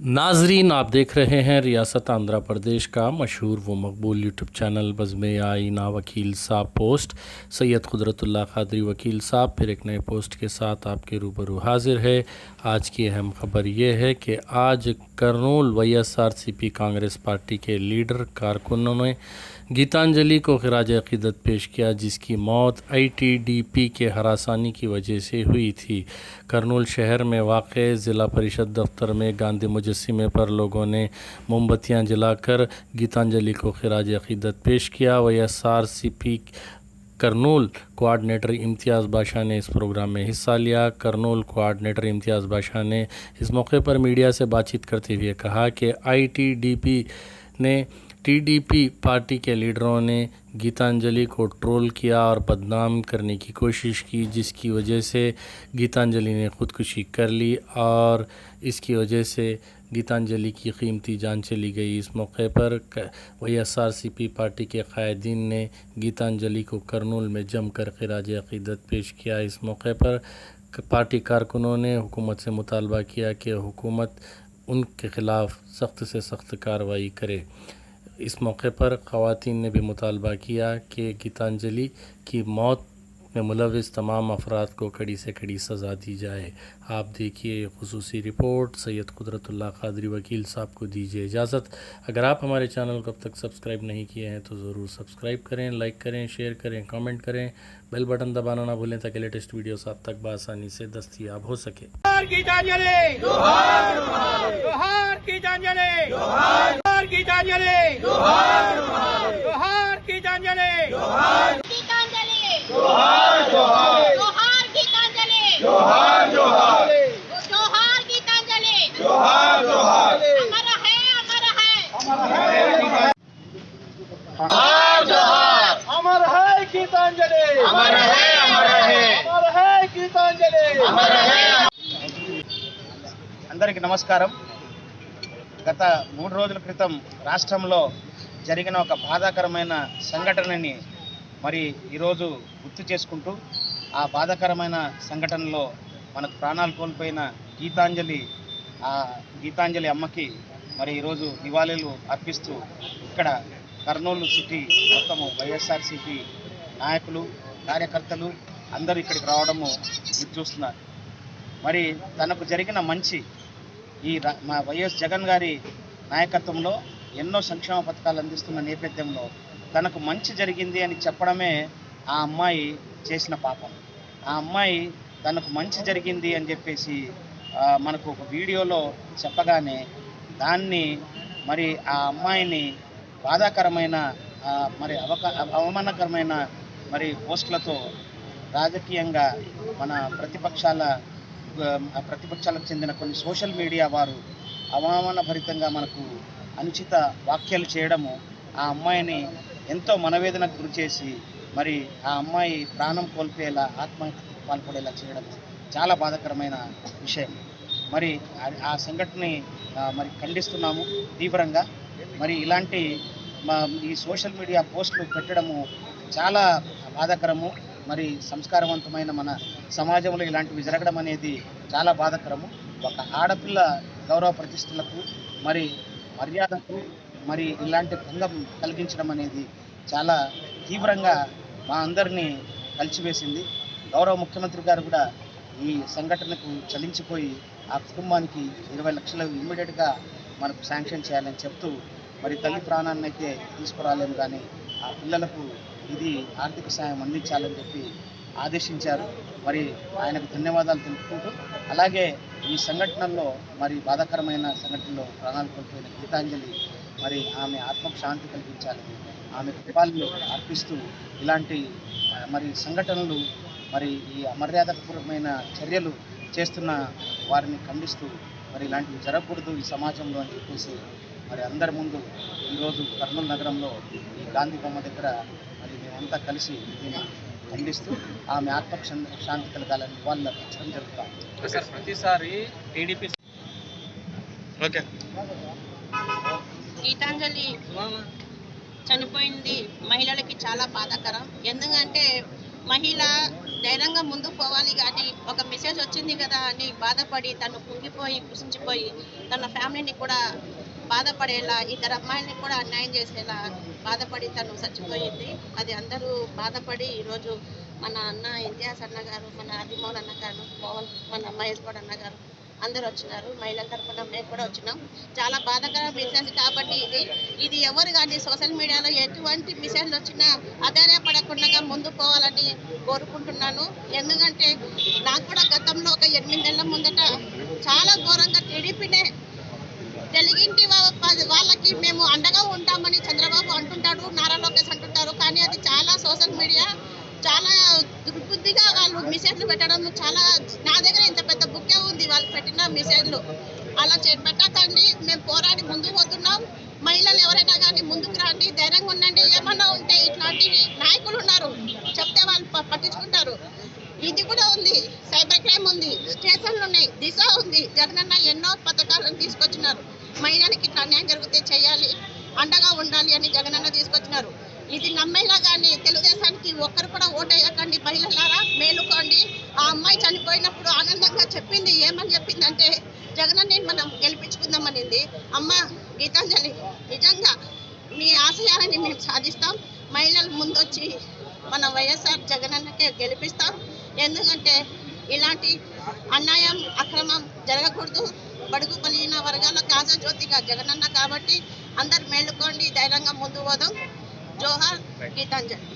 ناظرین، آپ دیکھ رہے ہیں ریاست آندھرا پردیش کا مشہور و مقبول یوٹیوب چینل بزم آئینہ وکیل صاحب پوسٹ۔ سید قدرت اللہ قادری وکیل صاحب، پھر ایک نئے پوسٹ کے ساتھ آپ کے روبرو حاضر ہے۔ آج کی اہم خبر یہ ہے کہ آج کرنول وی ایس آر سی پی کانگریس پارٹی کے لیڈر کارکنوں نے گیتانجلی کو خراج عقیدت پیش کیا، جس کی موت آئی ٹی ڈی پی کے ہراسانی کی وجہ سے ہوئی تھی۔ کرنول شہر میں واقع ضلع پریشد دفتر میں گاندھی مجسمے پر لوگوں نے موم بتیاں جلا کر گیتانجلی کو خراج عقیدت پیش کیا و ایس آر سی پی کرنول کوارڈنیٹر امتیاز بادشاہ نے اس پروگرام میں حصہ لیا۔ کرنول کوارڈنیٹر امتیاز بادشاہ نے اس موقع پر میڈیا سے بات چیت کرتے ہوئے کہا کہ آئی ٹی ڈی پی نے ٹی ڈی پی پارٹی کے لیڈروں نے گیتانجلی کو ٹرول کیا اور بدنام کرنے کی کوشش کی، جس کی وجہ سے گیتانجلی نے خودکشی کر لی اور اس کی وجہ سے گیتانجلی کی قیمتی جان چلی گئی۔ اس موقع پر وہی ایس آر سی پی پارٹی کے قائدین نے گیتانجلی کو کرنول میں جم کر خراج عقیدت پیش کیا۔ اس موقع پر پارٹی کارکنوں نے حکومت سے مطالبہ کیا کہ حکومت ان کے خلاف سخت سے سخت کارروائی کرے۔ اس موقع پر خواتین نے بھی مطالبہ کیا کہ گیتانجلی کی موت میں ملوث تمام افراد کو کڑی سے کڑی سزا دی جائے آپ دیکھیے خصوصی رپورٹ سید قدرت اللہ قادری وکیل صاحب کو دیجیے اجازت اگر آپ ہمارے چینل کو اب تک سبسکرائب نہیں کیے ہیں تو ضرور سبسکرائب کریں لائک کریں شیئر کریں کامنٹ کریں بیل بٹن دبانا نہ بھولیں تاکہ لیٹسٹ ویڈیوز آپ تک بآسانی سے دستیاب ہو سکے जोहार गीतांजलि जोहार जोहार गीतांजलि जोहार गीतांजलि जोहार गीतांजलि गीतांजलि जोहार जोहार जोहार गीतांजलि जोहार जोहार जोहार गीतांजलि जोहार जोहार अमर है अमर है जोहार जोहार अमर है गीतांजलि अमर है अमर है अमर है गीतांजलि अमर है అందరికీ నమస్కారం గత మూడు రోజుల క్రితం రాష్ట్రంలో జరిగిన ఒక బాధాకరమైన సంఘటనని మరి ఈరోజు గుర్తు చేసుకుంటూ ఆ బాధాకరమైన సంఘటనలో మనకు ప్రాణాలు కోల్పోయిన గీతాంజలి ఆ గీతాంజలి అమ్మకి మరి ఈరోజు నివాళులు అర్పిస్తూ ఇక్కడ కర్నూలు సిటీ మొత్తము వైఎస్ఆర్సిపి నాయకులు కార్యకర్తలు అందరూ ఇక్కడికి రావడము చూస్తున్నారు. మరి తనకు జరిగిన మంచి ఈ మా వైఎస్ జగన్ గారి నాయకత్వంలో ఎన్నో సంక్షేమ పథకాలు అందిస్తున్న నేపథ్యంలో తనకు మంచి జరిగింది అని చెప్పడమే ఆ అమ్మాయి చేసిన పాపం. ఆ అమ్మాయి తనకు మంచి జరిగింది అని చెప్పేసి మనకు ఒక వీడియోలో చెప్పగానే దాన్ని మరి ఆ అమ్మాయిని బాధాకరమైన మరి అవక అవమానకరమైన మరి పోస్టులతో రాజకీయంగా మన ప్రతిపక్షాల ప్రతిపక్షాలకు చెందిన కొన్ని సోషల్ మీడియా వారు అవమానభరితంగా మనకు అనుచిత వ్యాఖ్యలు చేయడము ఆ అమ్మాయిని ఎంతో మనవేదనకు గురి చేసి మరి ఆ అమ్మాయి ప్రాణం కోల్పోయేలా ఆత్మహత్యకు పాల్పడేలా చేయడం చాలా బాధాకరమైన విషయం. మరి ఆ- సంఘటనని మరి ఖండిస్తున్నాము తీవ్రంగా. మరి ఇలాంటి మా ఈ సోషల్ మీడియా పోస్టులు పెట్టడము చాలా బాధాకరము. మరి సంస్కారవంతమైన మన సమాజంలో ఇలాంటివి జరగడం అనేది చాలా బాధకరము. ఒక ఆడపిల్ల గౌరవ ప్రతిష్టలకు మరి మర్యాదకు మరి ఇలాంటి భంగం కలిగించడం అనేది చాలా తీవ్రంగా మా అందరినీ కలిసివేసింది గౌరవ ముఖ్యమంత్రి గారు కూడా ఈ సంఘటనకు చలించిపోయి ఆ కుటుంబానికి ఇరవై లక్షలు ఇమ్మీడియట్గా మనకు శాంక్షన్ చేయాలని చెప్తూ మరి తల్లి ప్రాణాన్ని అయితే తీసుకురాలేము కానీ ఆ పిల్లలకు ఇది ఆర్థిక సాయం అందించాలని చెప్పి ఆదేశించారు. మరి ఆయనకు ధన్యవాదాలు తెలుపుకుంటూ అలాగే ఈ సంఘటనల్లో మరి బాధాకరమైన సంఘటనలో ప్రాణాలు కోల్పోయిన గీతాంజలి మరి ఆమె ఆత్మకు శాంతి కలిగించాలని ఆమె కృపాలను అర్పిస్తూ ఇలాంటి మరి సంఘటనలు మరి ఈ అమర్యాదపూర్వమైన చర్యలు చేస్తున్న వారిని ఖండిస్తూ మరి ఇలాంటివి జరగకూడదు ఈ సమాజంలో అని చెప్పేసి మరి అందరి ముందు ఈరోజు కర్నూలు నగరంలో ఈ గాంధీ బొమ్మ దగ్గర మేమంతా కలిసి ఖండిస్తూ ఆమె ఆత్మకు శాం- శాంతి కలగాలని వాళ్ళు అర్పించడం జరుగుతాం సార్ ప్రతిసారి టీడీపీ ఓకే. గీతాంజలి చనిపోయింది. మహిళలకి చాలా బాధాకరం. ఎందుకంటే మహిళ ధైర్యంగా ముందుకు పోవాలి కానీ ఒక మెసేజ్ వచ్చింది కదా అని బాధపడి తను కుంగిపోయి కృషించిపోయి తన ఫ్యామిలీని కూడా బాధపడేలా ఇద్దరు అమ్మాయిల్ని కూడా అన్యాయం చేసేలా బాధపడి తను చచ్చిపోయింది. అది అందరూ బాధపడి ఈరోజు మన అన్న ఇంతియాస్ అన్న గారు మన ఆదిమోహన్ అన్న గారు మోహన్ మన మహేష్ గౌడ్ అన్న గారు అందరూ వచ్చినారు. మహిళల తరఫున మేము కూడా వచ్చినాం. చాలా బాధాకర బిజినెస్ కాబట్టి ఇది ఇది ఎవరు కానీ సోషల్ మీడియాలో ఎటువంటి మిషన్లు వచ్చినా ఆధారపడకుండా ముందు పోవాలని కోరుకుంటున్నాను. ఎందుకంటే నాకు కూడా గతంలో ఒక ఎనిమిది నెలల ముందట చాలా ఘోరంగా టీడీపీనే తెలుగింటి వాళ్ళకి మేము అండగా ఉంటామని చంద్రబాబు అంటుంటాడు నారా లోకేష్ అంటుంటారు. కానీ అది చాలా సోషల్ మీడియా చాలా దుర్బుద్ధిగా వాళ్ళు మెసేజ్లు పెట్టడం చాలా నా దగ్గర ఇంత పెద్ద బుక్కే ఉంది వాళ్ళు పెట్టిన మెసేజ్లు. అలా చేపట్టకండి మేము పోరాడి ముందుకు పోతున్నాం. మహిళలు ఎవరైనా కానీ ముందుకు రండి ధైర్యంగా ఉండండి. ఏమన్నా ఉంటే ఇట్లాంటి నాయకులు ఉన్నారు చెప్తే వాళ్ళు ప- పట్టించుకుంటారు. ఇది కూడా ఉంది. సైబర్ క్రైమ్ ఉంది. స్టేషన్లు ఉన్నాయి. దిశ ఉంది. జగనన్న ఎన్నో పథకాలను తీసుకొని అన్యాయం జరిగితే చేయాలి అండగా ఉండాలి అని జగనన్న తీసుకొచ్చినారు. ఇది నమ్మేలా కానీ తెలుగుదేశానికి ఒక్కరు కూడా ఓటేయకండి మహిళలారా మేలుకోండి. ఆ అమ్మాయి చనిపోయినప్పుడు ఆనందంగా చెప్పింది ఏమని చెప్పిందంటే జగనన్ని మనం గెలిపించుకుందామనింది. అమ్మ గీతాంజలి నిజంగా మీ ఆశయాలని మేము సాధిస్తాం. మహిళలు ముందొచ్చి మన వైఎస్ఆర్ జగనన్నకే గెలిపిస్తాం ఎందుకంటే ఇలాంటి అన్యాయం అక్రమం జరగకూడదు. బడుగు బలిగిన వర్గాల కాజజ్యోతిగా జగనన్న కాబట్టి అందరు మేలుకోండి ధైర్యంగా ముందు పోదాం. జోహార్ గీతాంజలి.